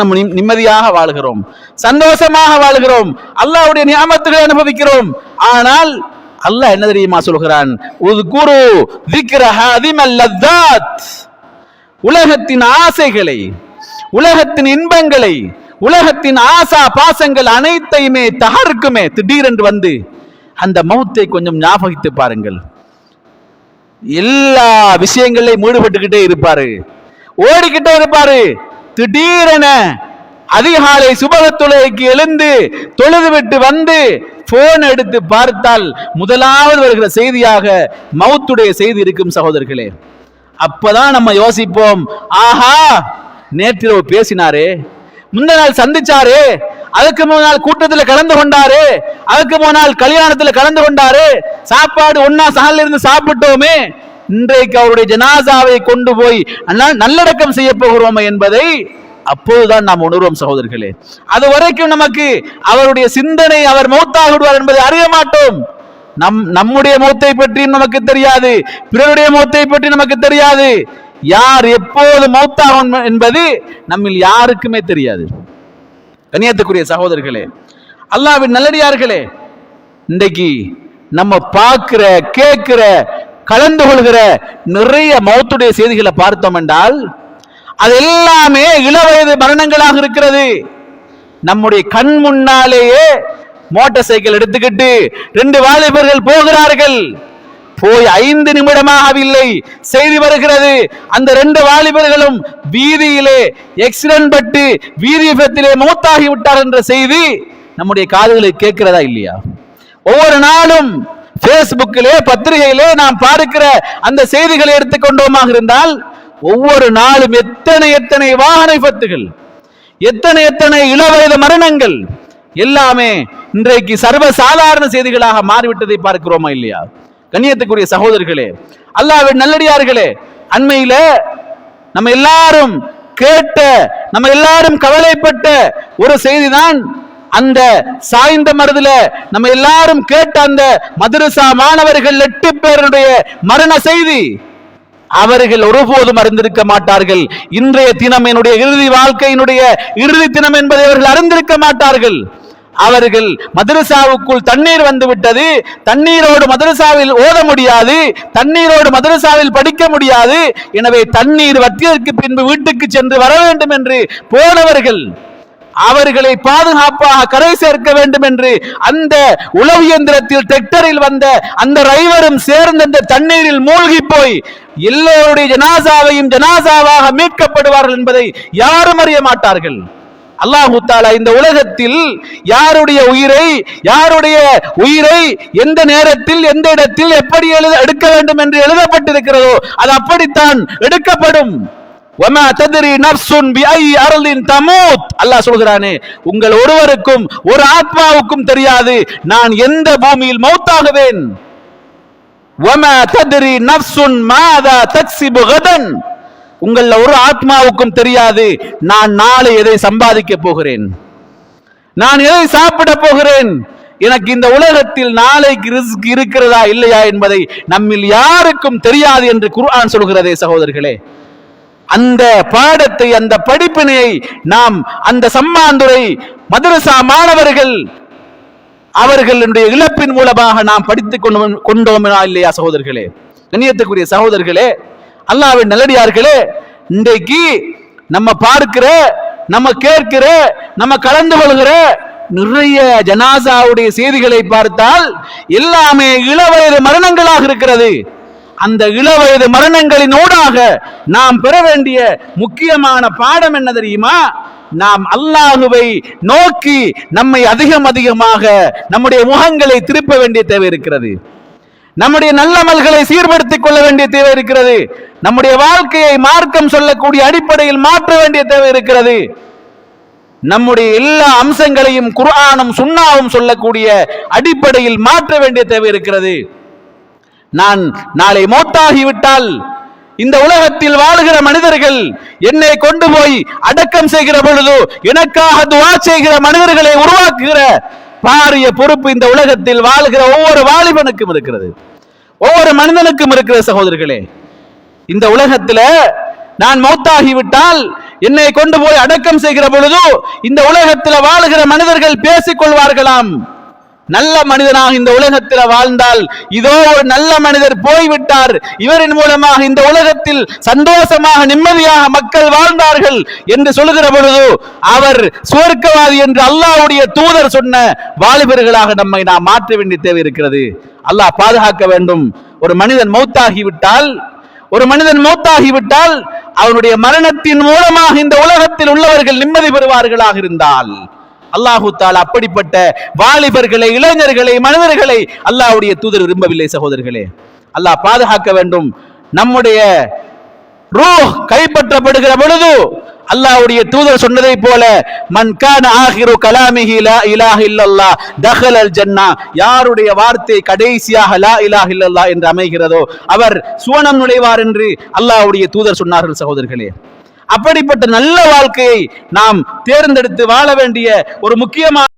நம்ம நிம்மதியாக வாழ்கிறோம். சந்தோஷமாக வாழ்கிறோம். அல்லாவுடைய நியமத்துகளை அனுபவிக்கிறோம். ஆனால் அல்லாஹ் என்ன தெரியுமா சொல்கிறான்? உலகத்தின் ஆசைகளை உலகத்தின் இன்பங்களை உலகத்தின் ஆசா பாசங்கள் அனைத்தையுமே தகர்க்குமே திடீரென்று வந்து அந்த மௌத்தை கொஞ்சம் ஞாபகித்து பாருங்கள். எல்லா விஷயங்களையும் மூடுபட்டுக்கிட்டே இருப்பாரு. ஓடிக்கிட்டே இருப்பாரு. திடீரென அதிகாலை சுபகத்துலைக்கு எழுந்து தொழுதுவிட்டு வந்து போன் எடுத்து பார்த்தால் முதலாவது வருகிற செய்தியாக மவுத்துடைய செய்தி இருக்கும் சகோதரர்களே. அப்பதான் நம்ம யோசிப்போம் ஆஹா நேற்றிரவு பேசினாரே முந்த நாள் சந்திச்சாரு அதுக்கு முன்னால் நாள் கூட்டத்தில் கலந்து கொண்டாரு அதுக்கு முன்னால் நாள் கல்யாணத்தில் கலந்து கொண்டாரு சாப்பாடு ஒன்னா சாலில் இருந்து சாப்பிட்டோமே இன்றைக்கு அவருடைய ஜனாசாவை கொண்டு போய் நல்லடக்கம் செய்ய போகிறோம் என்பதை அப்போதுதான் நாம் உணர்வோம் சகோதரர்களே. அது வரைக்கும் நமக்கு அவருடைய சிந்தனை அவர் மௌத்தாக விடுவார் என்பதை அறிய மாட்டோம். நம் நம்முடைய மௌத்தை பற்றியும் நமக்கு தெரியாது பிறருடைய மௌத்தை பற்றி நமக்கு தெரியாது. யார் எப்போது மௌத்தாகும் என்பது நம்மில் யாருக்குமே தெரியாது. கண்ணியத்துக்குரிய சகோதரர்களே அல்லாவின் நல்லடியார்களே இன்றைக்கு நம்ம பார்க்கிற கேட்கிற கலந்து கொள்கிற நிறைய மௌத்துடைய செய்திகளை பார்த்தோம் என்றால் அது எல்லாமே இளவயது மரணங்களாக இருக்கிறது. நம்முடைய கண் முன்னாலேயே மோட்டார் சைக்கிள் எடுத்துக்கிட்டு ரெண்டு வாலிபர்கள் போகிறார்கள். போய் ஐந்து நிமிடமாகவில்லை. செய்தி வருகிறது அந்த ரெண்டு வாலிபர்களும் வீதியிலே எக்ஸிடென்ட் பட்டு வீதி விபத்திலே மூத்தாகி விட்டார் என்ற செய்தி நம்முடைய காதுகளை கேட்கிறதா இல்லையா? ஒவ்வொரு நாளும் பேஸ்புக்கிலே பத்திரிகையிலே நாம் பார்க்கிற அந்த செய்திகளை எடுத்துக்கொண்டோமாக இருந்தால் ஒவ்வொரு நாளும் எத்தனை எத்தனை வாகன விபத்துகள் எத்தனை எத்தனை இளவயது மரணங்கள் எல்லாமே இன்றைக்கு சர்வ சாதாரண செய்திகளாக மாறிவிட்டதை பார்க்கிறோமா இல்லையா? கண்ணியத்துக்குரிய சகோதரர்களே அல்லாவின் நல்லடியார்களே அண்மையில நம்ம எல்லாரும் கேட்ட நம்ம எல்லாரும் கவலைப்பட்ட ஒரு செய்திதான் அந்த சாய்ந்த மருதுல நம்ம எல்லாரும் கேட்ட அந்த மதுரசா மாணவர்கள் எட்டு பேருடைய மரண செய்தி. அவர்கள் ஒருபோதும் அறிந்திருக்க மாட்டார்கள். இன்றைய தினம் என்னுடைய இறுதி வாழ்க்கையினுடைய இறுதி தினம் என்பதை அவர்கள் அறிந்திருக்க மாட்டார்கள். அவர்கள் மதரசாவுக்குள் தண்ணீர் வந்து விட்டது. தண்ணீரோடு மதரசாவில் ஓத முடியாது. தண்ணீரோடு மதரசாவில் படிக்க முடியாது. எனவே தண்ணீர் வத்தியதற்கு பின்பு வீட்டுக்கு சென்று வர வேண்டும் என்று போனவர்கள். அவர்களை பாதுகாப்பாக கரை சேர்க்க வேண்டும் என்று அந்த உளவு இயந்திரத்தில் டிராக்டரில் வந்த அந்த டிரைவரும் சேர்ந்து அந்த தண்ணீரில் மூழ்கி போய் எல்லோருடைய ஜனாசாவையும் ஜனாசாவாக மீட்கப்படுவார்கள் என்பதை யாரும் அறிய மாட்டார்கள் அல்லாஹு தாலா இந்த உலகத்தில் யாருடைய உயிரை யாருடைய உயிரை எந்த நேரத்தில் எந்த இடத்தில் எப்படி எழுத எடுக்க வேண்டும் என்று எழுதப்பட்டிருக்கிறதோ அது அப்படித்தான் எடுக்கப்படும் وَمَا تَدْرِي نَفْسٌ بِأَيِّ أَرْضٍ تَمُوتُ அல்லாஹ் சொல்கிறானே உங்கள் ஒருவருக்கும் ஒரு ஆத்மாவுக்கும் தெரியாது. நான் எந்த பூமியில் மௌத்தாகுவேன்? உங்கள ஒரு ஆத்மாவுக்கும் தெரியாது. நான் நாளை எதை சம்பாதிக்கப் போகிறேன்? நான் எதை சாப்பிட போகிறேன்? எனக்கு இந்த உலகத்தில் நாளைக்கு ரிஸ்க் இருக்கிறதா இல்லையா என்பதை நம்மில் யாருக்கும் தெரியாது என்று குர்ஆன் சொல்கிறதே சகோதரர்களே. அந்த பாடத்தை அந்த படிப்பினையை நாம் அந்த சம்மாந்துரை மதரசா மாணவர்கள் அவர்களுடைய இழப்பின் மூலமாக நாம் படித்துக் கொண்டோம் கொண்டோமா இல்லையா சகோதரர்களே? கண்ணியத்துக்குரிய சகோதரர்களே அல்லாவின் நல்லடியார்களே இன்றைக்கு நம்ம பார்க்கிற நம்ம கேட்கிற நம்ம கலந்து கொள்கிற நிறைய ஜனாசாவுடைய செய்திகளை பார்த்தால் எல்லாமே இளவயது மரணங்களாக இருக்கிறது. அந்த இளவயது மரணங்களின் ஊடாக நாம் பெற வேண்டிய முக்கியமான பாடம் என்ன தெரியுமா? நாம் அல்லாஹுவை நோக்கி நம்மை அதிகம் அதிகமாக நம்முடைய முகங்களை திருப்ப வேண்டிய தேவை இருக்கிறது. நம்முடைய நல்லமல்களை சீர்படுத்திக் கொள்ள வேண்டிய தேவை இருக்கிறது. நம்முடைய வாழ்க்கையை மார்க்கம் சொல்லக்கூடிய அடிப்படையில் மாற்ற வேண்டிய தேவை இருக்கிறது. நம்முடைய எல்லா அம்சங்களையும் குர்ஆனும் சுண்ணாவும் சொல்லக்கூடிய அடிப்படையில் மாற்ற வேண்டிய தேவை இருக்கிறது. நான் நாளை மோட்டாகிவிட்டால் இந்த உலகத்தில் வாழுகிற மனிதர்கள் என்னை கொண்டு போய் அடக்கம் செய்கிற பொழுது எனக்காக துவா செய்கிற மனிதர்களை உருவாக்குகிற பாரிய பொறுப்பு இந்த உலகத்தில் வாழ்கிற ஒவ்வொரு வாலிபனுக்கும் இருக்கிறது. ஒவ்வொரு மனிதனுக்கும் இருக்கிற சகோதரர்களே இந்த உலகத்துல நான் மௌத்தாகிவிட்டால் என்னை கொண்டு போய் அடக்கம் செய்கிற பொழுது இந்த உலகத்தில் வாழுகிற மனிதர்கள் பேசிக் கொள்வார்களாம் நல்ல மனிதனாக இந்த உலகத்தில் வாழ்ந்தால் இதோ ஒரு நல்ல மனிதர் போய்விட்டார். இவரின் மூலமாக இந்த உலகத்தில் சந்தோஷமாக நிம்மதியாக மக்கள் வாழ்ந்தார்கள் என்று சொல்லுகிற பொழுது அவர் சுவர்க்கவாதி என்று அல்லாஹ்வுடைய தூதர் சொன்ன வாலிபர்களாக நம்மை நாம் மாற்ற வேண்டிய தேவை இருக்கிறது. அல்லாஹ் பாதுகாக்க வேண்டும். ஒரு மனிதன் மௌத்தாகிவிட்டால் ஒரு மனிதன் மௌத்தாகிவிட்டால் அவனுடைய மரணத்தின் மூலமாக இந்த உலகத்தில் உள்ளவர்கள் நிம்மதி பெறுவார்களாக இருந்தால் அல்லாஹு அப்படிப்பட்ட வாலிபர்களை இளைஞர்களை மனிதர்களை அல்லாஹுடைய தூதர் விரும்பவில்லை சகோதரர்களே. அல்லாஹ் பாதுகாக்க வேண்டும். நம்முடைய ரூ கைப்பற்றப்படுகிற பொழுது அல்லாஹ்வுடைய தூதர் சொன்னதை போல மன்கான ஆகிரு கலாமிஹி லா இலாஹ இல்லல்லாஹ் அல் ஜன்னா. யாருடைய வார்த்தை கடைசியாக லா இலாஹ இல்லல்லாஹ் என்று அமைகிறதோ அவர் சுவனம் நுழைவார் என்று அல்லாஹ்வுடைய தூதர் சொன்னார்கள் சகோதரர்களே. அப்படிப்பட்ட நல்ல வாழ்க்கையை நாம் தேர்ந்தெடுத்து வாழ வேண்டிய ஒரு முக்கியமான